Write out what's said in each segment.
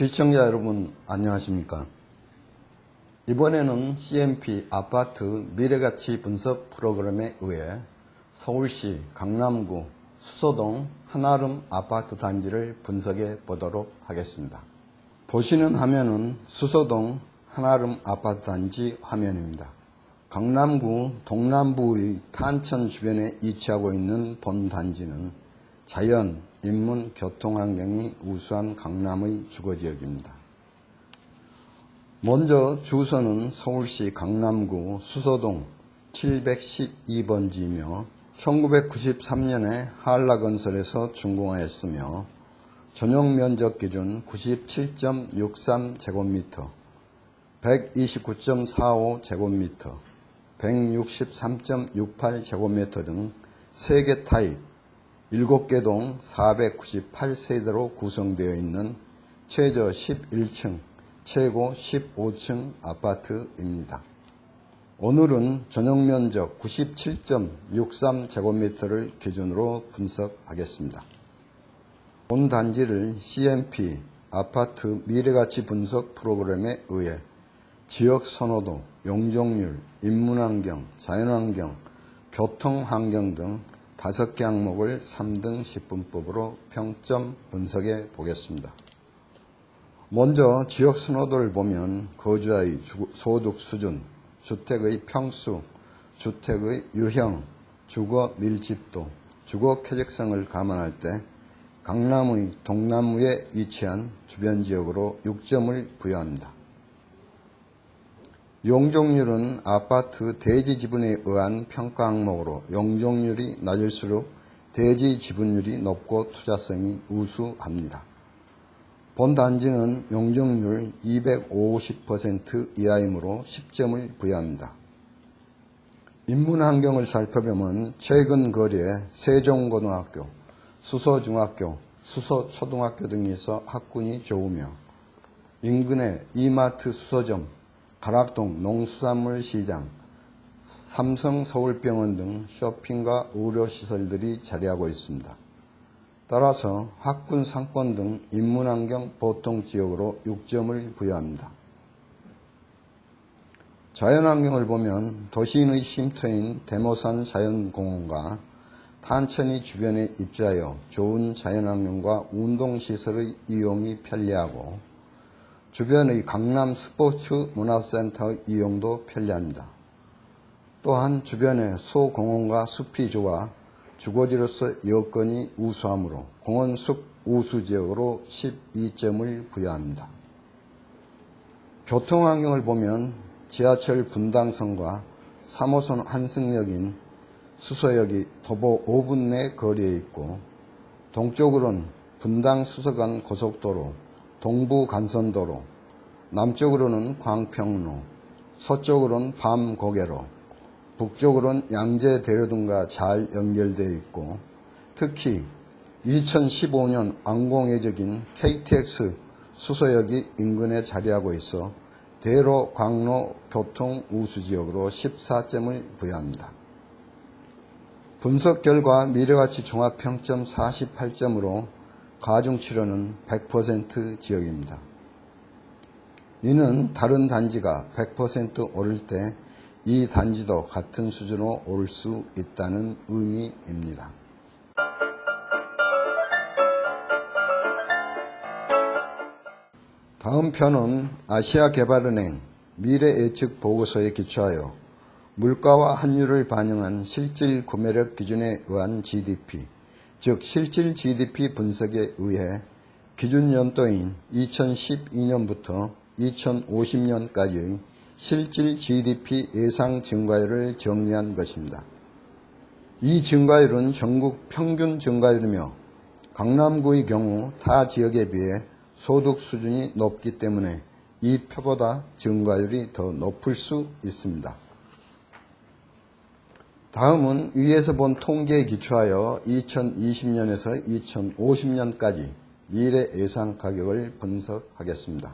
시청자 여러분 안녕하십니까? 이번에는 CMP 아파트 미래가치 분석 프로그램에 의해 서울시 강남구 수서동 한아름 아파트 단지를 분석해 보도록 하겠습니다. 보시는 화면은 수서동 한아름 아파트 단지 화면입니다. 강남구 동남부의 탄천 주변에 위치하고 있는 본 단지는 자연, 인문, 교통환경이 우수한 강남의 주거지역입니다. 먼저 주소는 서울시 강남구 수서동 712번지이며 1993년에 한라건설에서 준공하였으며 전용 면적 기준 97.63제곱미터, 129.45제곱미터, 163.68제곱미터 등 3개 타입 7개 동 498세대로 구성되어 있는 최저 11층, 최고 15층 아파트입니다. 오늘은 전용 면적 97.63제곱미터를 기준으로 분석하겠습니다. 본 단지를 CMP 아파트 미래가치 분석 프로그램에 의해 지역 선호도, 용적률, 인문환경, 자연환경, 교통환경 등 다섯 개 항목을 3등 10분법으로 평점 분석해 보겠습니다. 먼저 지역 선호도를 보면 거주자의 주- 소득 수준, 주택의 평수, 주택의 유형, 주거 밀집도, 주거 쾌적성을 감안할 때 강남의 동남부에 위치한 주변 지역으로 6점을 부여합니다. 용적률은 아파트 대지 지분에 의한 평가 항목으로 용적률이 낮을수록 대지 지분율이 높고 투자성이 우수합니다. 본 단지는 용적률 250% 이하이므로 10점을 부여합니다. 인문 환경을 살펴보면 최근 거리에 세종고등학교, 수서중학교, 수서초등학교 등에서 학군이 좋으며 인근에 이마트 수서점, 가락동 농수산물 시장, 삼성 서울병원 등 쇼핑과 의료시설들이 자리하고 있습니다. 따라서 학군 상권 등 인문환경 보통 지역으로 6점을 부여합니다. 자연환경을 보면 도시인의 쉼터인 대모산 자연공원과 탄천이 주변에 입주하여 좋은 자연환경과 운동시설의 이용이 편리하고 주변의 강남 스포츠 문화센터 이용도 편리합니다. 또한 주변에 소공원과 숲이 좋아 주거지로서 여건이 우수하므로 공원 숲 우수 지역으로 12점을 부여합니다. 교통 환경을 보면 지하철 분당선과 3호선 한승역인 수서역이 도보 5분 내 거리에 있고 동쪽으로는 분당 수서간 고속도로, 동부 간선도로, 남쪽으로는 광평로, 서쪽으로는 밤고개로, 북쪽으로는 양재 대로 등과 잘 연결되어 있고 특히 2015년 완공예정인 KTX 수서역이 인근에 자리하고 있어 대로 광로 교통 우수 지역으로 14점을 부여합니다. 분석 결과 미래가치 종합평점 48점으로 가중치료는 100% 지역입니다. 이는 다른 단지가 100% 오를 때 이 단지도 같은 수준으로 오를 수 있다는 의미입니다. 다음 편은 아시아개발은행 미래예측 보고서에 기초하여 물가와 환율을 반영한 실질 구매력 기준에 의한 GDP, 즉 실질 GDP 분석에 의해 기준 연도인 2012년부터 2050년까지의 실질 GDP 예상 증가율을 정리한 것입니다. 이 증가율은 전국 평균 증가율이며 강남구의 경우 타 지역에 비해 소득 수준이 높기 때문에 이 표보다 증가율이 더 높을 수 있습니다. 다음은 위에서 본 통계에 기초하여 2020년에서 2050년까지 미래 예상 가격을 분석하겠습니다.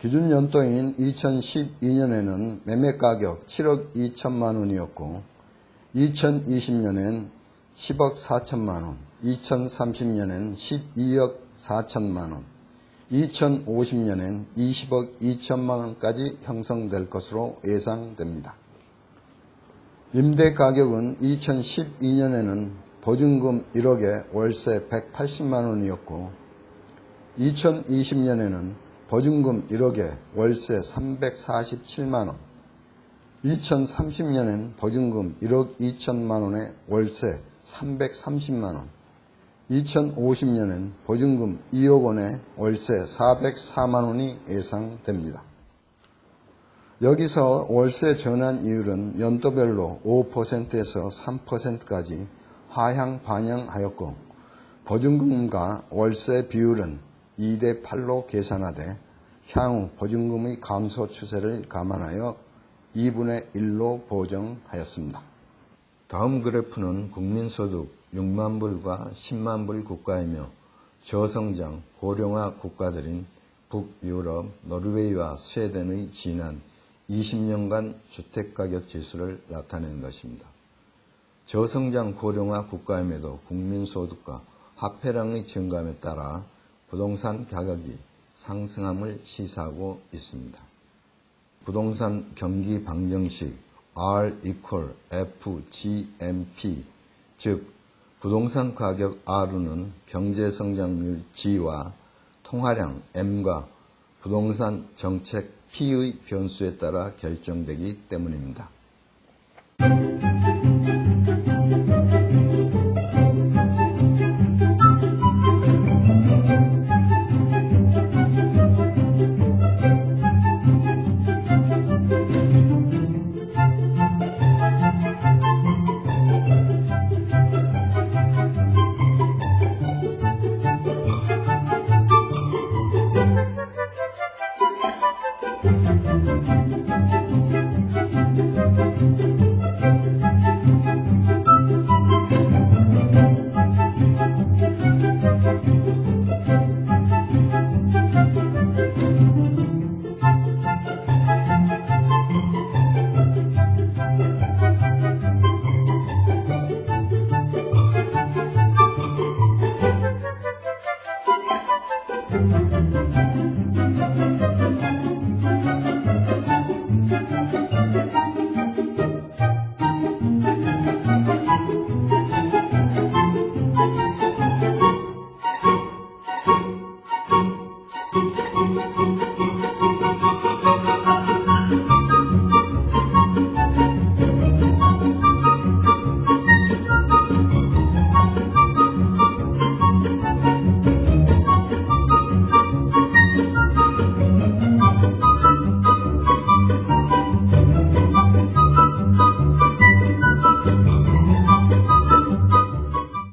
기준 연도인 2012년에는 매매 가격 7억 2천만 원이었고 2020년엔 10억 4천만 원, 2030년엔 12억 4천만 원, 2050년엔 20억 2천만 원까지 형성될 것으로 예상됩니다. 임대 가격은 2012년에는 보증금 1억에 월세 180만 원이었고 2020년에는 보증금 1억에 월세 347만 원 2030년엔 보증금 1억 2천만 원에 월세 330만 원 2050년엔 보증금 2억 원에 월세 404만 원이 예상됩니다. 여기서 월세 전환 이율은 연도별로 5%에서 3%까지 하향 반영하였고 보증금과 월세 비율은 2대 8로 계산하되 향후 보증금의 감소 추세를 감안하여 2분의 1로 보정하였습니다. 다음 그래프는 국민소득 6만 불과 10만 불 국가이며 저성장 고령화 국가들인 북유럽, 노르웨이와 스웨덴의 지난 20년간 주택가격 지수를 나타낸 것입니다. 저성장 고령화 국가임에도 국민소득과 화폐량의 증감에 따라 부동산 가격이 상승함을 시사하고 있습니다. 부동산 경기 방정식 R equal F GMP 즉 부동산 가격 R는 경제 성장률 G와 통화량 M과 부동산 정책 P의 변수에 따라 결정되기 때문입니다.